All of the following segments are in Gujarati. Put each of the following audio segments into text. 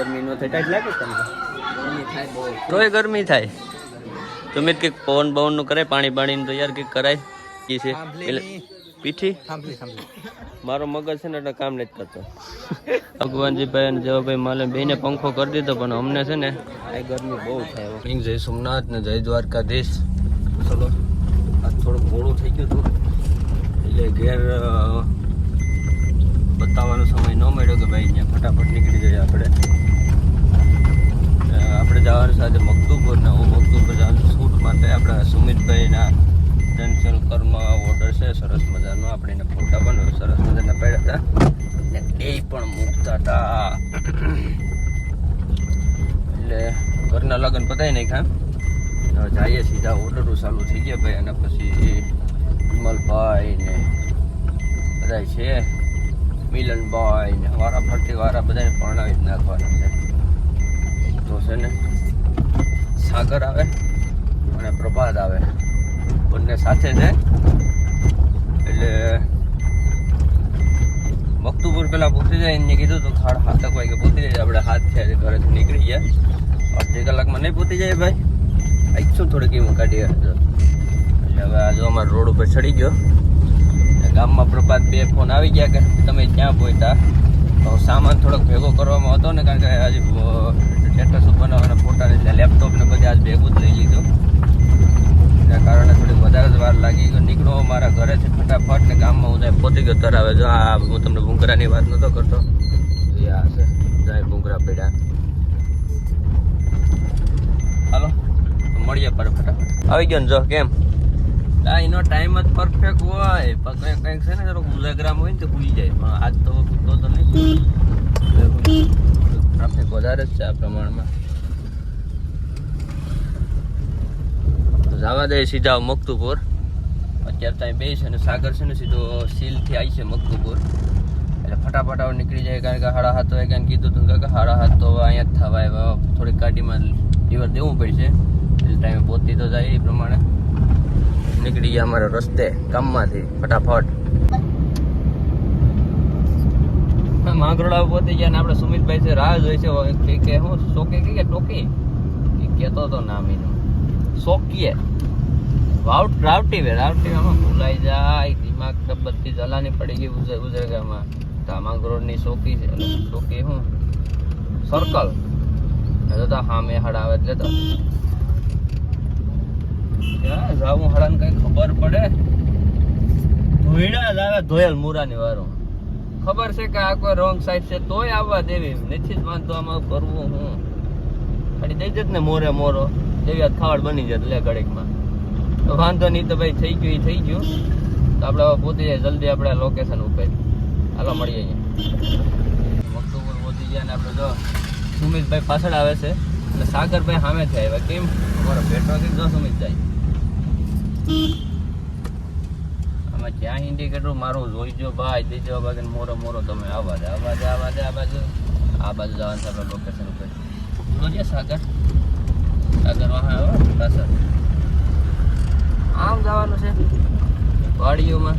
ગરમી નો થાય. ટાઈટ લાગે તમને? ગરમી થાય બહુ. તોય ગરમી થાય. તમે કે પવન બવનનું કરાય પાણી પાણીનું તો યાર કંઈક કરાય. કે છે. એટલે પીઠી? મારો મગજ છે ને એટલે કામ નથી કરતો. ભગવાનજીભાઈ અને જવાભાઈ માલે બેને પંખો કરી દીધો પણ અમને છે ને આ ગરમી બહુ થાય. જય સોમનાથ ને જય દ્વારકાધીશ. ચલો આ થોડુંક મોડું થઈ ગયું હતું. એટલે ઘેર બતાવવાનો સમય ન મળ્યો કે ભાઈ અહીંયા ફટાફટ નીકળી જઈએ આપણે. આપણે જવાનું સાથે મકતુપુર ને હું મકતુપુર જવાનું શૂટ માટે. આપણા સુમિતભાઈના પેન્સિલ કર્મ ઓર્ડર છે, સરસ મજાનો. આપણે એને ફોટા પણ સરસ મજાના પડ્યા હતા. ને એ પણ મૂકતા હતા. એટલે ઘરના લગ્ન પતાવી નાખ્યા. હવે જઈએ સીધા ઓર્ડરો ચાલુ થઈ ગયા ભાઈ, અને પછી વિમલભાઈ ને બધા છે. મિલનભાઈ ને વારા ફરતી વારા બધાને પરણાવી જ નાખવાના છે. છે ને? સાગર આવે અને પ્રભાત આવે. બંને સાથે છે. એટલે મકતુપુર પેલા પહોંચી જાય, એને કીધું તો ખાડ હાથક વાગે પહોંચી જાય. આપણે હાથ થયા ઘરેથી નીકળી ગયા. અડધી કલાકમાં નહીં પહોંચી જાય ભાઈ. આઈશું થોડીક એવું કાઢીએ. એટલે હવે આ જો અમારો રોડ ઉપર ચડી ગયો. ગામમાં પ્રભાત બે ફોન આવી ગયા કે તમે ક્યાં પહોંચ્યા તો સામાન થોડોક ભેગો કરવામાં હતો ને, કારણ કે આજે સ્ટેટસ બનાવવાના ફોટા ને લેપટોપ ને બધે આજ ભેગું જ લઈ લીધું એના કારણે થોડી વધારે જ વાર લાગી નીકળો, મારા ઘરેથી ફટાફટ, ને ગામમાં હું જાય પહોંચી ગયો, તરાવે. જો આ હું તમને ભૂંગરાની વાત નતો કરતો. એ છે, જાય ભૂંગરા પેડા હાલો, મળીએ પર ફટાફટ. આવી ગયો ને જો, કેમ? આ એનો ટાઈમ જ પરફેક્ટ હોય. પણ કંઈક છે ને, થોડોક ઉજાગરામ હોય ને, તો ભૂલી જાય. પણ આજ તો ભૂલતો તો નહીં ટ્રાફિક વધારે જ છે આ પ્રમાણમાં. તો જવા દે સીધા મકતુપુર. અત્યારે ત્યાં બે છે અને સાગર છે ને સીધો સીલથી આવી છે મકતુપુર એટલે ફટાફટ હવે નીકળી જાય કારણ કે હાડા હાથ વાગ્યાને કીધું હતું કે હાડા હાથ તો અહીંયા જ થવાય. આવ્યા થોડીક ગાડીમાં લીવર દેવું પડશે. એટલે ટાઈમે પહોંચી તો જાય એ પ્રમાણે. નીકળી ગયા અમારા રસ્તે કામમાંથી ફટાફટ. માંગરોળા પહોંચી ગયા ને આપણે સુમિતભાઈ છે, રાહ જોઈ છે. કે હું શોકી કે ટોકી? કહેતો હતો નામ એનું. શોકીએ. વાઉટ રાવટી વે રાવટી આમાં ભૂલાઈ જાય, દિમાગ તો બધી જલાની પડી ગઈ ઉજર ઉજરગામાં. ધામાંગરોળની શોકી છે શોકી હું સર્કલ એટલે તો હામે હડાવે એટલે તો. ક્યાં જાવું હડાને કઈ ખબર પડે? ધોઈડા લાવે ધોયેલ મુરાની વારો ખબર છે કે આ કોઈ રોંગ સાઈડ છે, તોય આવવા દેવી. નથી જ વાંધો આમાં કરવું હું. ખાલી દઈ જ ને મોરે મોરો. આ ખાવડ બની જાય લે ઘડીકમાં તો વાંધો નહીં તો ભાઈ થઈ ગયું, એ થઈ ગયું. તો આપણે હવે પહોંચી જાય જલ્દી આપણે લોકેશન ઉપર. હાલો, મળીએ અહીંયા. મકતુપુર પહોંચી ગયા અને આપણે જો સુમિતભાઈ પાછળ આવે છે. અને સાગરભાઈ સામે છે આવ્યા. કેમ? અમારો પેટ્રોલ જો સુમિતભાઈ. આમાં જ્યાં ઇન્ડિકેટર મારું જોઈજો ભાઈ દેજો બાકી મોરો મોરો તમે આવા દે આવા દે આવા દે આ બાજુ. આ બાજુ જવાનું આપણે લોકેશન ઉપર. જોઈએ સાગર. સાગર વાહ આવ્યો પાછળ. આમ જવાનું છે. વાડીઓમાં.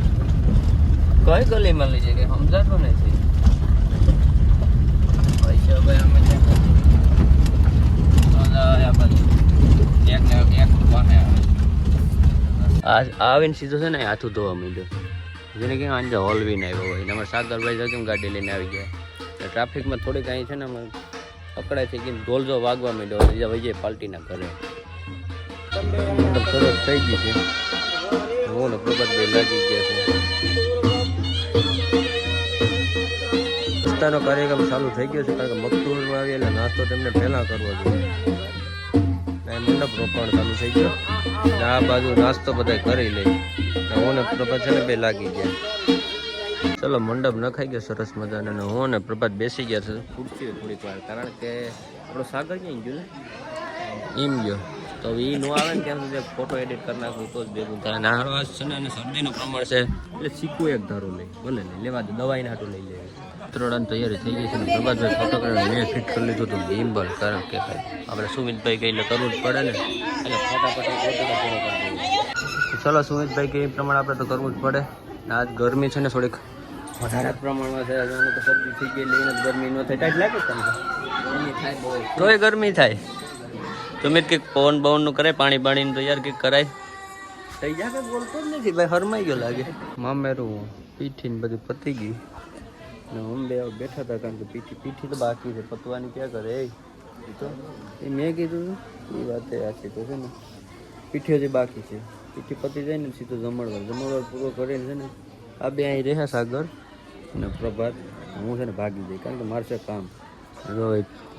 કઈ ગલીમાં લઈ જાય કે સમજાતું નથી. પૈસા ભાઈ અમે આવીને સીધો છે ને હાથું ધોવા માંડ્યો. જેને કે આજે હોલવીને આવ્યો હોય. ને અમારે સાગરભાઈ જો કેમ ગાડી લઈને આવી ગયા. ટ્રાફિકમાં થોડીક અહીં છે ને અમે પકડાય થઈ ગઈ ગોલજો વાગવા માંડ્યો બીજા વૈજે પાલટીના ઘરે. મતલબ સરસ થઈ ગઈ છે. હું પ્રભાત બે લાગી ગયા છે. નાસ્તાનો કાર્યક્રમ ચાલુ થઈ ગયો છે કારણ કે મકતુરમાં આવી એટલે નાસ્તો તેમને પહેલાં કરવો જોઈએ. મંડપ રોકાણ ચાલુ થઈ ગયો. અને આ બાજુ નાસ્તો બધા કરી લે. ને હું ને પ્રભાત છે ને બે લાગી ગયા. ચલો મંડપ નખાઈ ગયો સરસ મજાનો. અને હું ને પ્રભાત બેસી ગયા છે. ખૂટતી થોડીક વાર કારણ કે આપણો સાગર ક્યાં ગયો ને એમ ગયો. તો એ નો આવે ને ત્યાં સુધી ફોટો એડિટ કરી નાખું તો જ ભેગું થાય. હળવાશ છે ને અને શરદીનું પ્રમાણ છે. એટલે શીખવું એક ધારું લઈ ભલે લઈ લેવા દે દવાઈ નાટું લઈ લેવી ત્રણ તૈયારી થઈ ગઈ છે ને પ્રભાતભાઈ કરીને મેં ફિટ કરી લીધું હતું ગિમ્બલ કારણ કે આપણે સુમિતભાઈ કહીને કરવું જ પડે ને. એટલે ફટાફટ એક ફોટો પૂરો કરી ચલો સુમિતભાઈ કે એ પ્રમાણે આપણે તો કરવું જ પડે. ને આજ ગરમી છે ને થોડીક વધારે પ્રમાણમાં છે તો શરદી થઈ ગઈ લઈને ગરમી ન થાય. ટાઈટ લાગે તમને? ગરમી તોય ગરમી થાય. તમે કંઈક પવન બવનનું કરે પાણી પાણીનું તૈયાર કંઈક કરાય. થઈ જાય કે બોલતો જ નથી ભાઈ હરમાઈ ગયો લાગે. મામેરું પીઠી ને બધું પતી ગયું. ને અમે બે બેઠા હતા કારણ કે પીઠી પીઠી તો બાકી છે પતવાની ક્યાં કરે? એ તો એ મેં કીધું એ વાત એ આખી તો છે ને. પીઠી હજી બાકી છે. પીઠી પતી જાય ને સીધો જમણવાર. જમણવાર પૂરો કરીને છે ને આ બે અહીં રહ્યા સાગર ને પ્રભાત. હું છે ને ભાગી જઈ કારણ કે મારે છે કામ. જો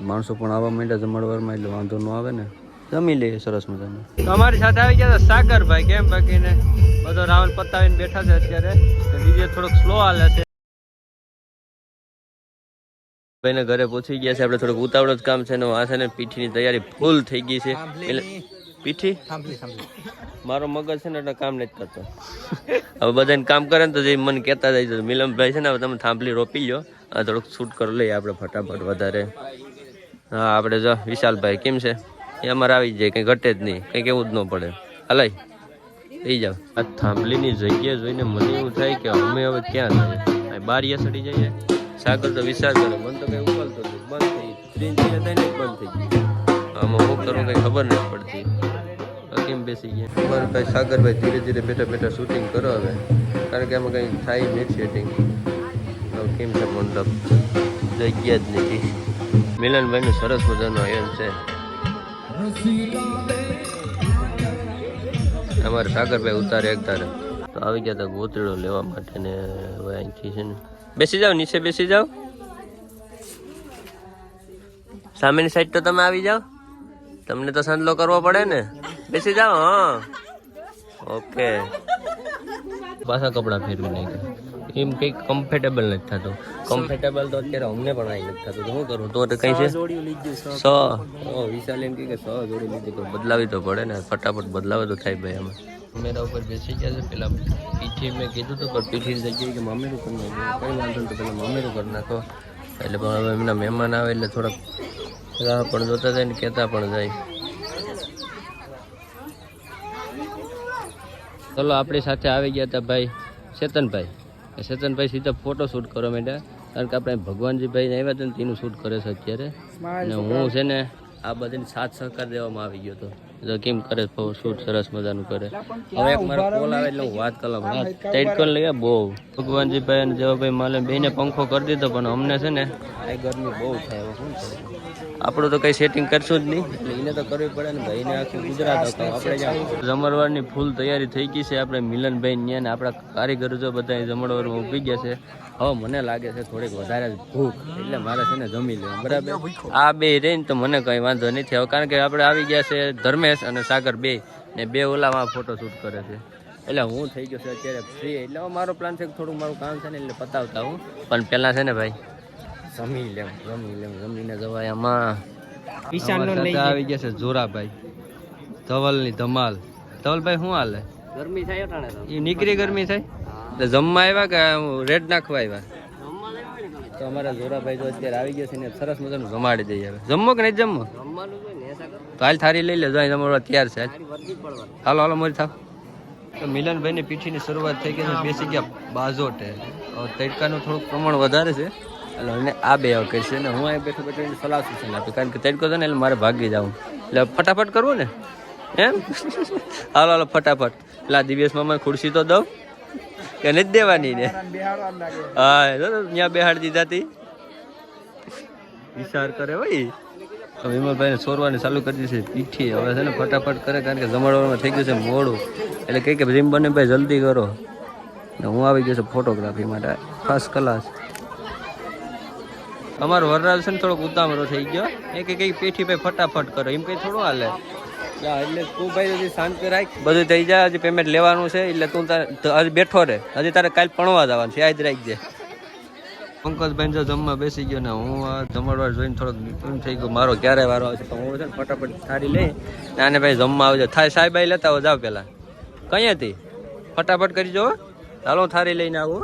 માણસો પણ આવવા માંડ્યા જમણવારમાં એટલે વાંધો ન આવે ને. જમી લઈએ સરસ મજાનું. અમારી સાથે આવી ગયા હતા સાગરભાઈ કેમ બાકીને? બધો રાહુલ પતાવીને બેઠા છે અત્યારે. ડીજે થોડોક સ્લો હાલે છે. ભાઈને ઘરે પહોંચી ગયા છે. આપણે થોડુંક ઉતાવળ જ કામ છે ને આ છે ને પીઠીની તૈયારી ફૂલ થઈ ગઈ છે. એટલે પીઠી? મારો મગજ છે ને એટલે કામ નથી કરતો. હવે બધાને કામ કરે ને તો જે મને કહેતા જાય મિલમભાઈ છે ને હવે તમે થાંભલી રોપી લો આ થોડુંક શૂટ કરી લઈએ આપણે ફટાફટ વધારે. હા આપણે જો વિશાલભાઈ કેમ છે? એ અમારે આવી જાય કંઈ ઘટે જ નહીં કંઈ કેવું જ ન પડે. હલાય. થઈ જાવ આ થાંભલીની જગ્યા જોઈને મને એવું થાય કે અમે હવે ક્યાં જઈએ બારીએ સડી જઈએ? સાગર તો વિચાર કરે મને તો કંઈ ઉકલતો નથી બંધ થઈ બંધ આમાં હું કરું કંઈ ખબર નથી પડતી. કેમ બેસી ગયા? અમારે ભાઈ સાગરભાઈ ધીરે ધીરે બેઠા બેઠા શૂટિંગ કરો હવે. કારણ કે આમાં કંઈ થાય નથી સેટિંગ કેમ છે મંડપ? જગ્યા જ નથી. મિલનભાઈનું સરસ મજાનું આયોજન છે. અમારે સાગરભાઈ ઉતારે એક તારે તો આવી ગયા હતા ગોતડો લેવા માટે ને હવે અહીંથી છે ને. બેસી જાઓ, નીચે બેસી જાઓ. સામેની સાઈડ તો તમે આવી જાઓ. તમને તો સંદલો કરવો પડે ને. બેસી જાઓ, હા. ઓકે. પાછા કપડાં ફેરવી નાખ્યા. એમ કંઈક કમ્ફર્ટેબલ નથી થતું. કમ્ફર્ટેબલ તો અત્યારે અમને પણ આવી નથી થતું. શું કરું? તો કઈ છે? સો. વિશાલ એમ કે સો જોડી લીધી. તો બદલાવી તો પડે ને. ફટાફટ બદલાવે તો થાય ભાઈ અમે મેરા ઉપર બેસી ગયા છે. પેલા પીઠી મેં કીધું તો પણ પીઠી જગ્યાએ કે મામેરું કરી નાખો. કઈ વાંધો તો પેલા મામેરું કરી નાખો. એટલે પણ હવે એમના મહેમાન આવે એટલે થોડાક રાહ પણ જોતા જાય ને કહેતા પણ જાય. ચલો આપણી સાથે આવી ગયા હતા ભાઈ ચેતનભાઈ એ ચેતનભાઈ સીધા ફોટો શૂટ કરો માંડ્યા કારણ કે આપણે ભગવાનજીભાઈ ને આવ્યા હતા ને તેનું શૂટ કરે છે અત્યારે. ને હું છે ને આ બધાની સાથ સહકાર દેવામાં આવી ગયો હતો. કેમ કરે શૂટ સરસ મજાનું કરે. હવે એક મારો કોલ આવે એટલે હું વાત કરું ટાઈટ કરી લઈએ બહુ. ભગવાનજીભાઈ અને જવાભાઈ માલે બેને પંખો કરી દીધો પણ અમને છે ને આ ગરમી બહુ થાય શું આપણું તો કઈ સેટિંગ કરશું જ નહીં. એટલે એને તો કરવી પડે ને ભાઈને આખું ગુજરાત હતા આપણે જમણવારની ફૂલ તૈયારી થઈ ગઈ છે આપણે મિલનભાઈ ને ને આપણા કારીગરો જો બધા જમણવારમાં ઊભી ગયા છે. હવે મને લાગે છે થોડીક વધારે ભૂખ. એટલે મારે છે ને જમી લેવું બરાબર? આ બે રહીને તો મને કઈ વાંધો નથી. હવે કારણ કે આપણે આવી ગયા છે ધર્મેશ અને સાગર બે ને બે ઓલામાં ફોટો શૂટ કરે છે. એટલે હું થઈ ગયો છે અત્યારે ફ્રી એટલે મારો પ્લાન છે કે થોડું મારું કામ છે ને એટલે પતાવતા હું. પણ પહેલાં છે ને ભાઈ જમી લેમ જમી લેમ જમીને જવાય આમાં આવી ગયા છે જોરાભાઈ. ધવલની ધમાલ. ધવલભાઈ શું હાલે? ગરમી થાય અટાણે તો. એ નીકળી ગરમી થાય? એટલે જમવા આવ્યા કે રેડ નાખવા આવ્યા? તો અમારા જોરાભાઈ તો અત્યારે આવી ગયા છે ને સરસ મજાનું જમાડી દઈએ હવે. જમો કે નહીં કરો. તો હાલ થારી લઈ લેજો અહીં તમારો તૈયાર છે. હાલો હાલો મોરી થાવ. તો મિલનભાઈની પીઠીની શરૂઆત થઈ ગઈ છે બેસી ગયા બાજોટે. તડકાનું થોડુંક પ્રમાણ વધારે છે. એટલે એને આ બે વખત છે ને હું અહીં બેઠો બેઠો એને સલાહ સૂચન આપી? કારણ કે તડકો છે ને એટલે મારે ભાગી જવું એટલે ફટાફટ કરવું ને? એમ? હાલો હાલો ફટાફટ. પેલા દિવ્યસમાં મને ખુરશી તો દઉં. કે નથી દેવાની ને? હા ત્યાં બેહાડી દીધા હતી વિચાર કરે ભાઈ. તો વિમલભાઈને સોરવાની ચાલુ કરી દીધી છે પીઠી. હવે છે ને ફટાફટ કરે કારણ કે જમાડવામાં થઈ ગયું છે મોડું. એટલે કહે કે ભીમ બને ભાઈ જલ્દી કરો. ને હું આવી ગયો છું ફોટોગ્રાફી માટે. ફર્સ્ટ ક્લાસ અમારો વરરાજ છે ને થોડોક ઉતામળો થઈ ગયો. એ કે કઈ પેઠી ભાઈ ફટાફટ કરો. એમ કઈ થોડું હાલે. એટલે તું ભાઈ હજી શાંતિ રાખ. બધું થઈ જાય હજી પેમેન્ટ લેવાનું છે એટલે તું તારે હજી બેઠો રહે. હજી તારે કાલ પણવા જવાનું છે યાદ રાખજે. પંકજભાઈ જો જમવા બેસી ગયો ને હું આ જમણવાર જોઈને થોડોક એમ થઈ ગયો. મારો ક્યારે વારો આવશે તો હું છે ને ફટાફટ થાળી લઈ ને આને ભાઈ જમવા આવજો. થાય સાહેબ લેતા આવો જાવ પહેલાં કઈ હતી? ફટાફટ કરી જો હાલો થારી થાળી લઈને આવું